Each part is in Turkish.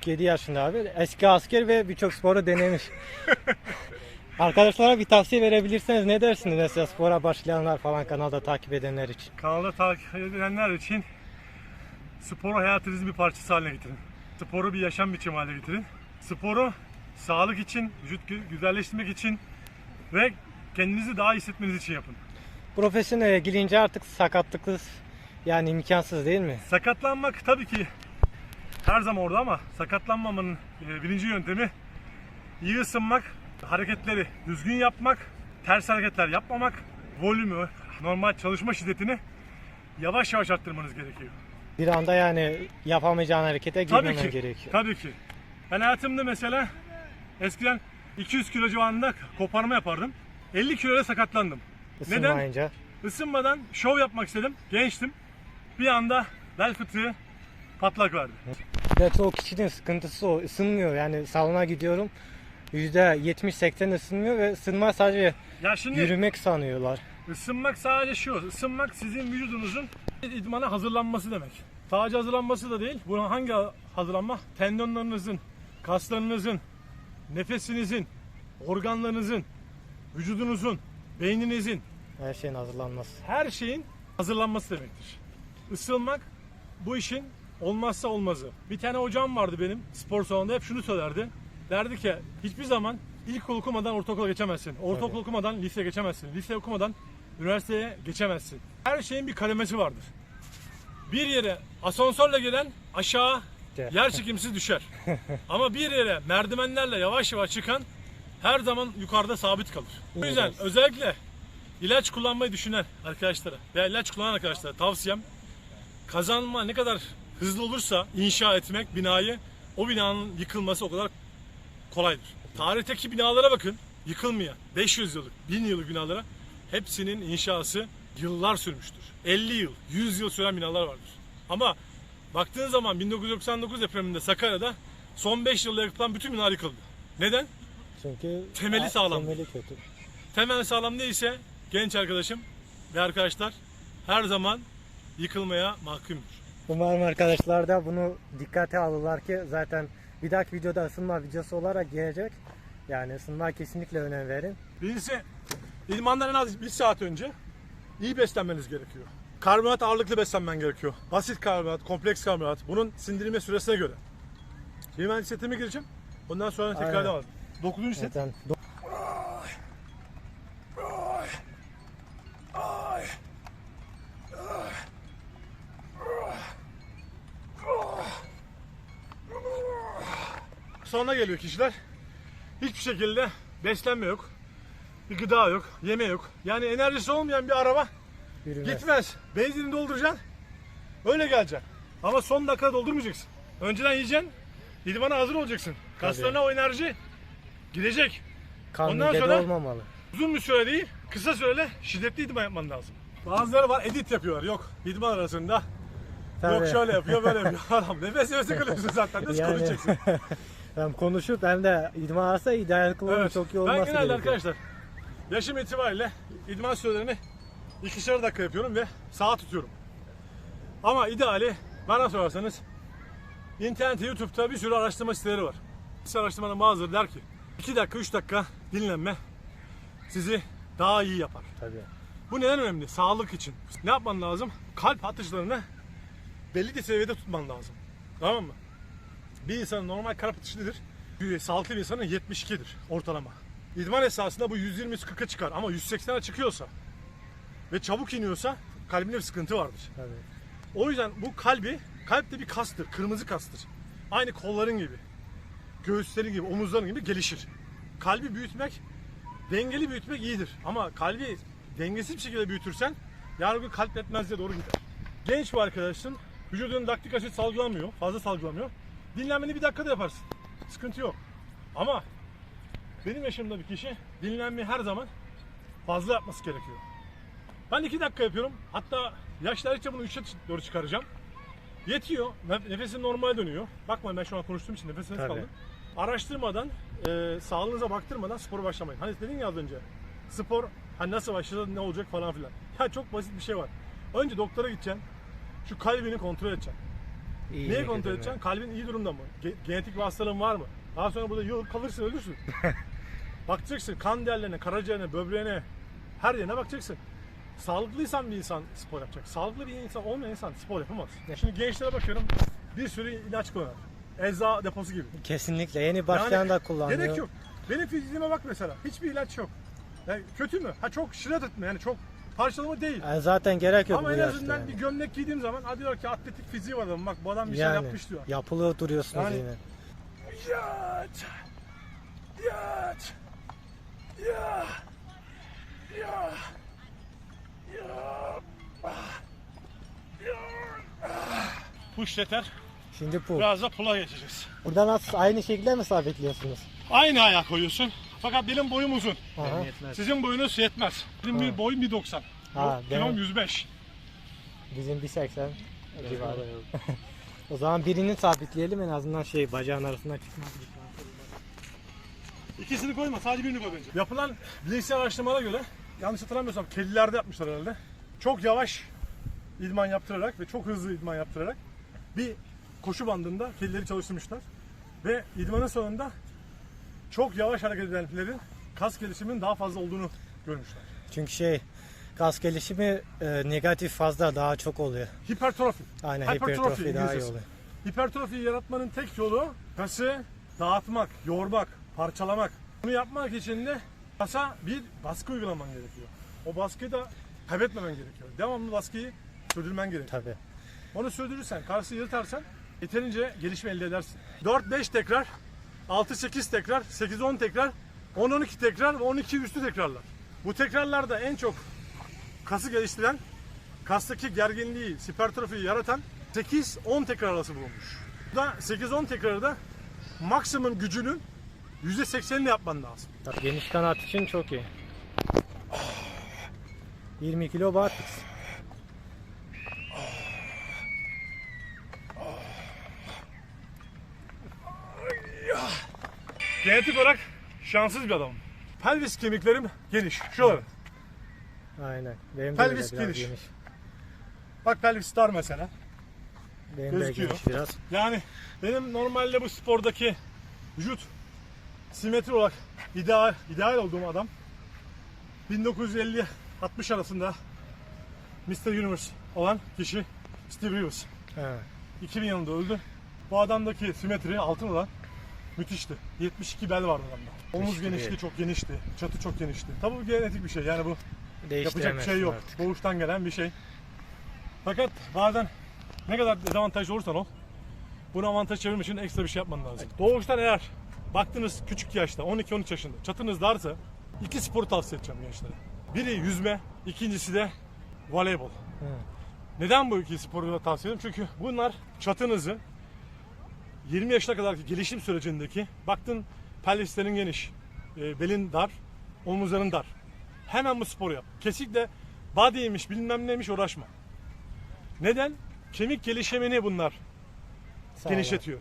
47 yaşında abi. Eski asker ve birçok sporu denemiş. Arkadaşlara bir tavsiye verebilirseniz ne dersiniz mesela spora başlayanlar falan kanalda takip edenler için? Kanalda takip edenler için sporu hayatınızın bir parçası haline getirin. Sporu bir yaşam biçimi haline getirin. Sporu sağlık için, vücut gü- güzelleştirmek için ve kendinizi daha iyi hissetmeniz için yapın. Profesyonele girince artık sakatlıksız yani imkansız değil mi? Sakatlanmak tabii ki her zaman orada ama sakatlanmamanın e, birinci yöntemi iyi ısınmak, hareketleri düzgün yapmak, ters hareketler yapmamak, volümü, normal çalışma şiddetini yavaş yavaş arttırmanız gerekiyor. Bir anda yani yapamayacağın harekete Tabii girmemen ki. gerekiyor. Tabii ki. Ben hayatımda mesela eskiden 200 kilo civarında koparma yapardım. 50 kiloya sakatlandım. Neden? Isınmayınca. Isınmadan şov yapmak istedim. Gençtim. Bir anda bel fıtığı patlak verdi. Ve çoğu kişinin sıkıntısı o. Isınmıyor yani salona gidiyorum. %70-80 ısınmıyor ve ısınma sadece Ya şimdi yürümek sanıyorlar. ısınmak sadece şu. Isınmak sizin vücudunuzun idmana hazırlanması demek. Sadece hazırlanması da değil. Bu hangi hazırlanma? Tendonlarınızın, kaslarınızın, nefesinizin, organlarınızın, vücudunuzun, beyninizin, Her şeyin hazırlanması. her şeyin hazırlanması demektir. Isınmak bu işin olmazsa olmazı. Bir tane hocam vardı benim spor salonunda hep şunu söylerdi. Derdi ki hiçbir zaman ilkokul okumadan ortaokula geçemezsin. Ortaokul Tabii. okumadan lise geçemezsin. Lise okumadan üniversiteye geçemezsin. Her şeyin bir kademesi vardır. Bir yere asansörle gelen aşağı yer çekimsiz düşer. Ama bir yere merdivenlerle yavaş yavaş çıkan her zaman yukarıda sabit kalır. O yüzden Evet. özellikle ilaç kullanmayı düşünen arkadaşlara veya ilaç kullanan arkadaşlara tavsiyem kazanma ne kadar hızlı olursa inşa etmek binayı o binanın yıkılması o kadar kolaydır. Tarihteki binalara bakın yıkılmayan 500 yıllık 1000 yıllık binalara hepsinin inşası yıllar sürmüştür. 50 yıl 100 yıl süren binalar vardır. Ama baktığın zaman 1999 depreminde Sakarya'da son 5 yılda yıkılan bütün binalar yıkıldı. Neden? Çünkü Temeli sağlam. Temeli kötü. Temel sağlam değilse genç arkadaşım ve arkadaşlar her zaman yıkılmaya mahkumdur. Umarım arkadaşlar da bunu dikkate alırlar ki zaten bir dahaki videoda ısınma videosu olarak gelecek. Yani ısınma kesinlikle önem verin. Birincisi idmandan en az bir saat önce iyi beslenmeniz gerekiyor. Karbonhidrat ağırlıklı beslenmen gerekiyor. Basit karbonhidrat, kompleks karbonhidrat. Bunun sindirilme süresine göre. Şimdi ben setime gireceğim. Ondan sonra tekrar devam edelim. 9. set. Zaten Sonra geliyor kişiler. Hiçbir şekilde beslenme yok. Bir gıda yok, yeme yok. Yani enerjisi olmayan bir araba yürümez. Gitmez. Benzinini dolduracaksın. Öyle geleceksin. Ama son dakika doldurmayacaksın. Önceden yiyeceksin. İdmana hazır olacaksın. Kaslarına o enerji girecek. Kan Ondan sonra- olmamalı. Uzun bir süre değil, kısa süreli şiddetli idman yapman lazım. Bazıları var edit yapıyorlar. Yok idman arasında. Yok Tabii. şöyle yapıyor böyle yapıyor. Adam nefes nefese kalıyorsun zaten. Nasıl Yani- konuşacaksın? Hem konuşup hem de idman arasa ideal kıvamı Evet. çok iyi olması ben genelde gerekiyor. arkadaşlar yaşım itibariyle idman sürelerini ikişer dakika yapıyorum ve saat tutuyorum. Ama ideali bana sorarsanız internette YouTube'da bir sürü araştırma siteleri var. Bu araştırmanın bazıları der ki 2 dakika 3 dakika dinlenme sizi daha iyi yapar. Tabii. Bu neden önemli? Sağlık için. Ne yapman lazım? Kalp atışlarını belli bir seviyede tutman lazım. Tamam mı? Bir insanın normal kalp atışı nedir? Bir sağlıklı bir insanın 72'dir ortalama. İdman esasında bu 120-140'a çıkar ama 180'e çıkıyorsa ve çabuk iniyorsa kalbinde bir sıkıntı vardır. Tabii. O yüzden bu kalbi, kalp de bir kastır, kırmızı kastır. Aynı kolların gibi, göğüslerin gibi, omuzların gibi gelişir. Kalbi büyütmek, dengeli büyütmek iyidir. Ama kalbi dengesiz bir şekilde büyütürsen yarın gün kalp yetmezliğe doğru gider. Genç bir arkadaşın vücudunun laktik asit salgılanmıyor, fazla salgılamıyor. Dinlenmeni bir dakikada yaparsın. Sıkıntı yok. Ama benim yaşımda bir kişi dinlenmeyi her zaman fazla yapması gerekiyor. Ben 2 dakika yapıyorum. Hatta yaşlandıkça bunu 3'e doğru çıkaracağım. Yetiyor. Nef- Nefesim normal dönüyor. Bakma ben şu an konuştuğum için nefes nefes Tabii. kaldım. Araştırmadan, e, sağlığınıza baktırmadan spora başlamayın. Hani dedin ya az önce. Spor hani nasıl başladı, ne olacak falan filan. Ya çok basit bir şey var. Önce doktora gideceksin. Şu kalbini kontrol edeceksin. İyi Neye mi, kontrol edeceksin? Kalbin iyi durumda mı? Ge- genetik bir hastalığın var mı? Daha sonra burada yıl kalırsın ölürsün. bakacaksın kan değerlerine, karaciğerine, böbreğine, her yerine bakacaksın. Sağlıklıysan bir insan spor yapacak. Sağlıklı bir insan olmayan insan spor yapamaz. Şimdi gençlere bakıyorum bir sürü ilaç kullanır. Ecza deposu gibi. Kesinlikle yeni başlayan da kullanıyor. Gerek yok. Benim fiziğime bak mesela. Hiçbir ilaç yok. Yani kötü mü? Ha çok shredded mi? Yani çok parçalama değil. Yani zaten gerek yok Ama bu en azından yani. bir gömlek giydiğim zaman hadi diyor ki atletik fiziği var adamın. Bak bu adam bir şey yani yapmış diyor. yapılı duruyorsunuz Yani- yine. Yat. Yat. Ya. Ya. Ya. Ya. Push yeter. Şimdi bu. Biraz da pula geçeceğiz. Burada nasıl aynı şekilde mi sabitliyorsunuz? Aynı ayağa koyuyorsun. Fakat benim boyum uzun. Aha. Sizin boyunuz yetmez. Benim bir boyum 1.90. Ha, Kilom benim- 105. Bizim 1.80 civarı. o zaman birini sabitleyelim en azından şey bacağın arasından çıkmaz. İkisini koyma sadece birini koy bence. Yapılan bilimsel araştırmalara göre yanlış hatırlamıyorsam kedilerde yapmışlar herhalde. Çok yavaş idman yaptırarak ve çok hızlı idman yaptırarak bir koşu bandında kedileri çalıştırmışlar. Ve idmanın sonunda çok yavaş hareket edenlerin kas gelişiminin daha fazla olduğunu görmüşler. Çünkü şey kas gelişimi e, negatif fazla daha çok oluyor. Hipertrofi. Aynen Hypertrophy hipertrofi daha iyi oluyor. Hipertrofiyi yaratmanın tek yolu kası dağıtmak, yormak, parçalamak. Bunu yapmak için de kasa bir baskı uygulaman gerekiyor. O baskıyı da kaybetmemen gerekiyor. Devamlı baskıyı sürdürmen gerekiyor. Tabii. Onu sürdürürsen, karşı yırtarsan yeterince gelişme elde edersin. 4-5 tekrar, 6-8 tekrar, 8-10 tekrar, 10-12 tekrar ve 12 üstü tekrarlar. Bu tekrarlarda en çok kası geliştiren, kastaki gerginliği, hipertrofiyi yaratan 8-10 tekrar arası bulunmuş. Da 8-10 tekrarı da maksimum gücünün %80'ini yapman lazım. Geniş kanat için çok iyi. 20 kilo barfix. Genetik olarak şanssız bir adamım. Pelvis kemiklerim geniş. Şuraları. Aynen. Benim de Pelvis öyle biraz geniş. geniş. Bak pelvis dar mesela. Benim de Gözüküyor. geniş biraz. Yani benim normalde bu spordaki vücut simetri olarak ideal, ideal olduğum adam 1950-60 arasında Mr. Universe olan kişi Steve Rivers. Ha. 2000 yılında öldü. Bu adamdaki simetri altın olan müthişti. 72 bel vardı adamda. Omuz Müthiş bir genişliği çok genişti. Çatı çok genişti. Tabii bu genetik bir şey. Yani bu yapacak bir şey yok. artık. Doğuştan gelen bir şey. Fakat bazen ne kadar dezavantajlı olursan ol, bunu avantaj çevirmek için ekstra bir şey yapman lazım. Doğuştan eğer baktınız küçük yaşta 12-13 yaşında çatınız darsa iki sporu tavsiye edeceğim gençlere. Biri yüzme, ikincisi de voleybol. Hı. Neden bu iki sporu tavsiye ediyorum? Çünkü bunlar çatınızı 20 yaşına kadarki gelişim sürecindeki baktın pelvislerin geniş, e, belin dar, omuzların dar. Hemen bu sporu yap. Kesinlikle body'ymiş bilmem neymiş uğraşma. Neden? Kemik gelişimini bunlar Sağ ol. genişletiyor.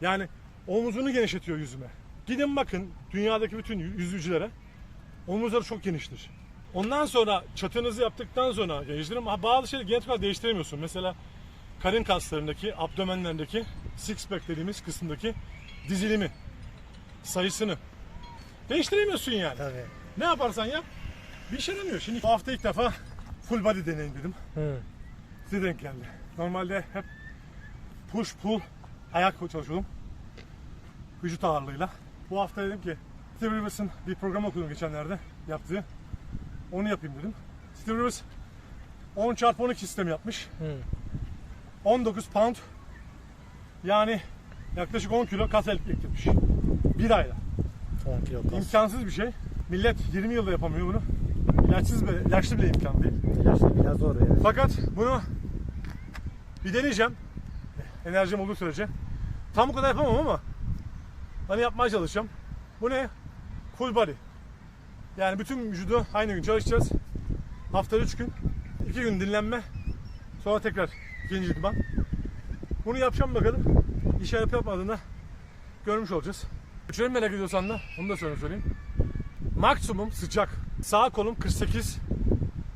Yani omuzunu genişletiyor yüzüme. Gidin bakın dünyadaki bütün yü- yüzücülere omuzları çok geniştir. Ondan sonra çatınızı yaptıktan sonra geliştirin bazı şeyleri genetik olarak değiştiremiyorsun. Mesela karın kaslarındaki, abdomenlerindeki six pack dediğimiz kısımdaki dizilimi, sayısını değiştiremiyorsun yani. Tabii. Ne yaparsan yap bir işe yaramıyor. Şimdi bu hafta ilk defa full body deneyim dedim. Hı. Size denk geldi. Normalde hep push pull ayak çalışıyordum. Vücut ağırlığıyla. Bu hafta dedim ki Steve Rivers'ın bir program okudum geçenlerde yaptığı. Onu yapayım dedim. Steve Rivers 10 çarpı 12 sistemi yapmış. Hı. 19 pound yani yaklaşık 10 kilo kas eklemiş. Bir ayda. 10 kilo kas. İmkansız bir şey. Millet 20 yılda yapamıyor bunu. İlaçsız bile, ilaçlı bile imkan değil. İlaçla biraz zor yani. Fakat bunu bir deneyeceğim. Enerjim olduğu sürece. Tam bu kadar yapamam ama hani yapmaya çalışacağım. Bu ne? Full body. Yani bütün vücudu aynı gün çalışacağız. Haftada 3 gün. 2 gün dinlenme. Sonra tekrar ikinci idman. Bunu yapacağım bakalım. İşe yapıp yapmadığında görmüş olacağız. Ölçüleri merak ediyorsan da onu da söyle söyleyeyim. Maksimum sıcak. Sağ kolum 48,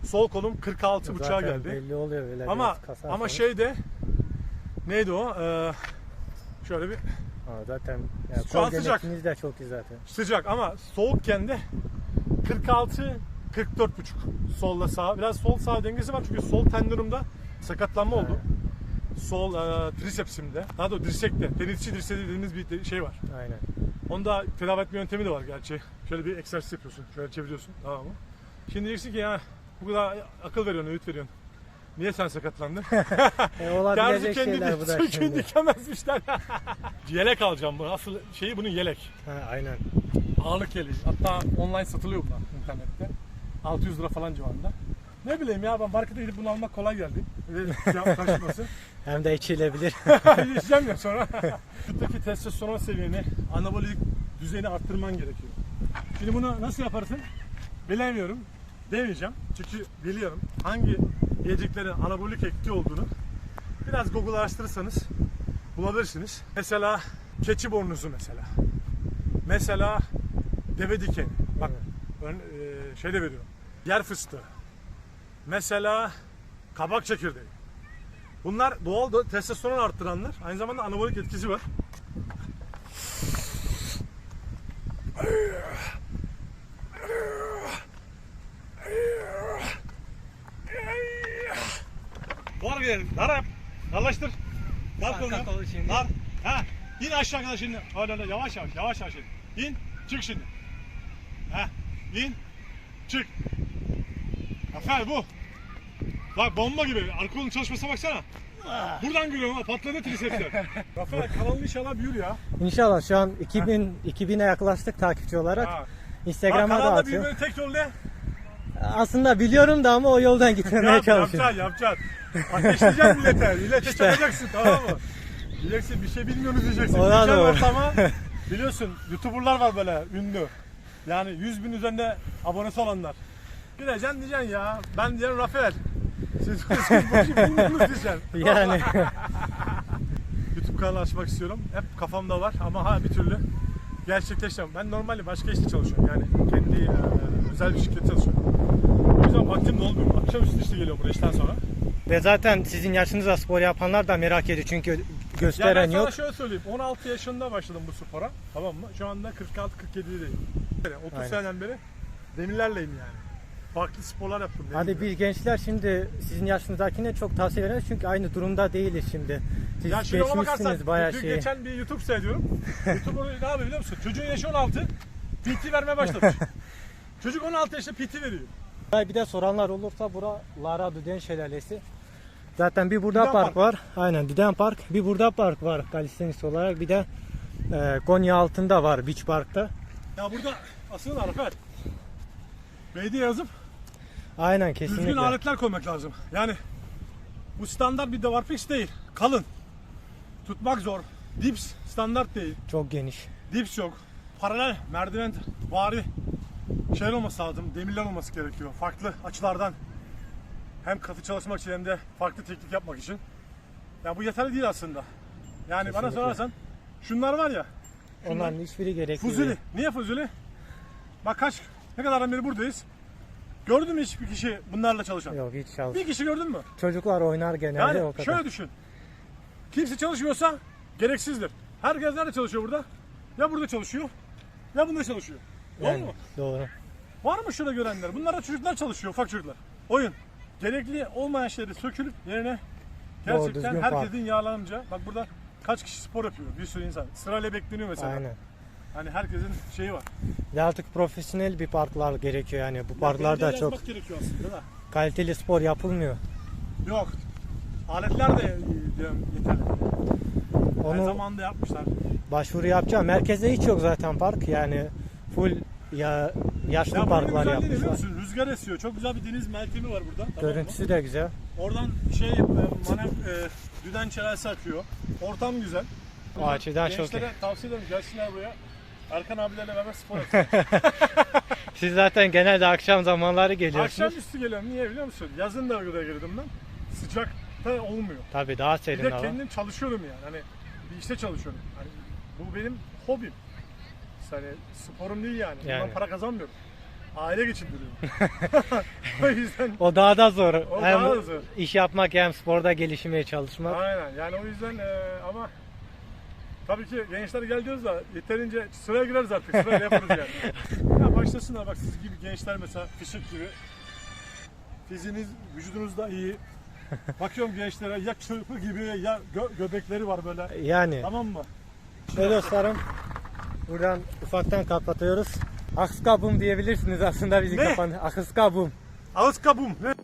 sol kolum 46 buçuğa Zaten geldi. Belli oluyor öyle Ama biraz kasarsanız. ama şey de neydi o? Ee, şöyle bir Aa, zaten ya, Şu an kol sıcak. genetiniz de çok iyi zaten. sıcak ama soğukken de 46 44 buçuk solda sağ. Biraz sol sağ dengesi var çünkü sol tendonumda sakatlanma oldu. Sol e, tricepsimde. Daha doğrusu dirsekte. Tenisçi dirseği dediğimiz bir şey var. Aynen. Onda tedavi etme yöntemi de var gerçi. Şöyle bir egzersiz yapıyorsun. Şöyle çeviriyorsun. Tamam mı? Şimdi diyeceksin ki ya bu kadar akıl veriyorsun, öğüt veriyorsun. Niye sen sakatlandın? E, olabilecek kendi şeyler bu da şimdi. dikemezmişler. yelek alacağım bu. Asıl şeyi bunun yelek. Ha, aynen. Ağırlık yeleği. Hatta online satılıyor bunlar internette. 600 lira falan civarında. Ne bileyim ya ben markete gidip bunu almak kolay geldi. Ve fiyat taşıması. Hem de içilebilir. Yiyeceğim ya sonra. Vücuttaki testosteron seviyeni, anabolik düzeyini arttırman gerekiyor. Şimdi bunu nasıl yaparsın? Bilemiyorum. Demeyeceğim. Çünkü biliyorum hangi yiyeceklerin anabolik ekti olduğunu biraz Google araştırırsanız bulabilirsiniz. Mesela keçi bornuzu mesela. Mesela deve dikeni. Bak ön, e, şey de veriyorum. Yer fıstığı. Mesela kabak çekirdeği. Bunlar doğal do- testosteron arttıranlar. Aynı zamanda anabolik etkisi var. Var gidelim. Dar yap. Darlaştır. Dar kolunu. Dar. Ha. İn aşağı kadar şimdi. Öyle öyle yavaş yavaş yavaş yavaş. İn. Çık şimdi. Ha. İn. Çık. Aferin bu. Bak bomba gibi. Arkolun çalışmasına baksana. Buradan görüyorum ha patladı trisepsler. Rafael kanalın inşallah büyür ya. İnşallah şu an 2000 2000'e yaklaştık takipçi olarak. Ha. Instagram'a da kanalda atıyorum. büyümenin tek yolu ne? Aslında biliyorum da ama o yoldan gitmemeye çalışıyorum. yapacaksın yapacaksın. Ateşleyeceksin millete. Millete çakacaksın tamam mı? Diyeceksin bir şey bilmiyorsunuz diyeceksin. Ona Diyeceksin doğru. ortama. Biliyorsun youtuberlar var böyle ünlü. Yani 100 bin üzerinde abonesi olanlar. Gireceksin diyeceksin ya. Ben diyen Rafael. Siz, siz bu işi bilmiyorsunuz diyeceksin. Yani YouTube kanalı açmak istiyorum. Hep kafamda var ama ha bir türlü gerçekleştiremem. Ben normalde başka işte çalışıyorum. Yani kendi e, özel bir şirkette çalışıyorum. O yüzden vaktim de olmuyor. Akşamüstü işte geliyorum buraya işten sonra. ve zaten sizin yaşınızda spor yapanlar da merak ediyor çünkü Ya gösteren ben sana yok. şöyle söyleyeyim. 16 yaşında başladım bu spora. Tamam mı? Şu anda 46-47'deyim. 30 Aynen. seneden beri demirlerleyim yani. Farklı sporlar yaptım. Biz gibi. gençler şimdi sizin yaşınızdakine çok tavsiye veririz çünkü aynı durumda değiliz şimdi. Siz Ya şimdi ona bakarsan, bayağı dün şey. geçen bir YouTube seyrediyorum. YouTube onu ne yapıyor biliyor musun? Çocuğun yaşı 16, PT vermeye başlamış. Çocuk 16 yaşında PT veriyor. Bir de soranlar olursa bura Lara Düden Şelalesi. Zaten bir burada park, Park. var. Aynen Diden Park. Bir burada park var kalistenis olarak. Bir de e, Konya altında var Beach Park'ta. Ya burada aslında Arifet. Belediye yazıp Aynen düzgün kesinlikle. aletler koymak lazım. Yani bu standart bir Davarfix değil. Kalın. Tutmak zor. Dips standart değil. Çok geniş. Dips yok. Paralel merdiven vari şeyler olması lazım. Demirler olması gerekiyor. Farklı açılardan hem katı çalışmak için hem de farklı teknik yapmak için. Ya bu yeterli değil aslında. Yani bana Kesinlikle. sorarsan şunlar var ya. Şunlar Onların hiçbiri gerekli Fuzuli. Niye Fuzuli? Bak kaç ne kadardan beri buradayız. Gördün mü hiçbir kişi bunlarla çalışan? Yok hiç çalış. Bir kişi gördün mü? Çocuklar oynar genelde Yani o kadar. şöyle düşün. Kimse çalışmıyorsa gereksizdir. Herkes nerede çalışıyor burada? Ya burada çalışıyor ya bunda çalışıyor. Doğru Yani, mu? Doğru. Var mı şurada görenler? Bunlar da çocuklar çalışıyor, ufak çocuklar. Oyun. Gerekli olmayan şeyleri sökülüp yerine Doğru, gerçekten düzgün herkesin yağlanınca bak burada kaç kişi spor yapıyor bir sürü insan. Sırayla bekleniyor mesela. Aynen. Hani herkesin şeyi var. Ve artık profesyonel bir parklar gerekiyor yani. Bu parklarda çok gerekiyor aslında da. kaliteli spor yapılmıyor. Yok. Aletler de e, diyorum yeterli. Her Onu zamanda yapmışlar. başvuru yapacağım. Merkezde hiç yok zaten park. Yani full ya yaşlı Ya parklar yapmışlar. Rüzgar esiyor. Çok güzel bir deniz meltemi var burada. tamam mı? Görüntüsü de güzel. Oradan şey e, manev e, düden çeresi akıyor. Ortam güzel. O açıdan çok Gençlere tavsiye ederim gelsinler buraya. Erkan abilerle beraber spor yapsın. Siz zaten genelde akşam zamanları geliyorsunuz. Akşamüstü geliyorum. Niye biliyor musun? Yazın da buraya girdim ben. Sıcakta olmuyor. Tabii daha Bir serin de hava. kendim çalışıyorum yani. Hani bir işte çalışıyorum. Hani bu benim hobim. Hani sporum değil yani. Bundan Yani. para kazanmıyorum. aile geçindiriyorum. o yüzden O daha da zor. O hem daha da zor. iş yapmak hem sporda gelişmeye çalışmak. aynen yani o yüzden e, ama tabii ki gençler gel diyoruz da yeterince sıraya gireriz artık sırayla yaparız yani. ya başlasınlar bak siz gibi gençler mesela fişek gibi. Fiziğiniz, vücudunuz da iyi. Bakıyorum gençlere ya çırpı gibi ya gö- göbekleri var böyle. Yani Tamam mı? ve dostlarım buradan ufaktan kapatıyoruz. Akıska bum diyebilirsiniz aslında bizi kapan. Akıska bum. Ağız kabuğum. Ne?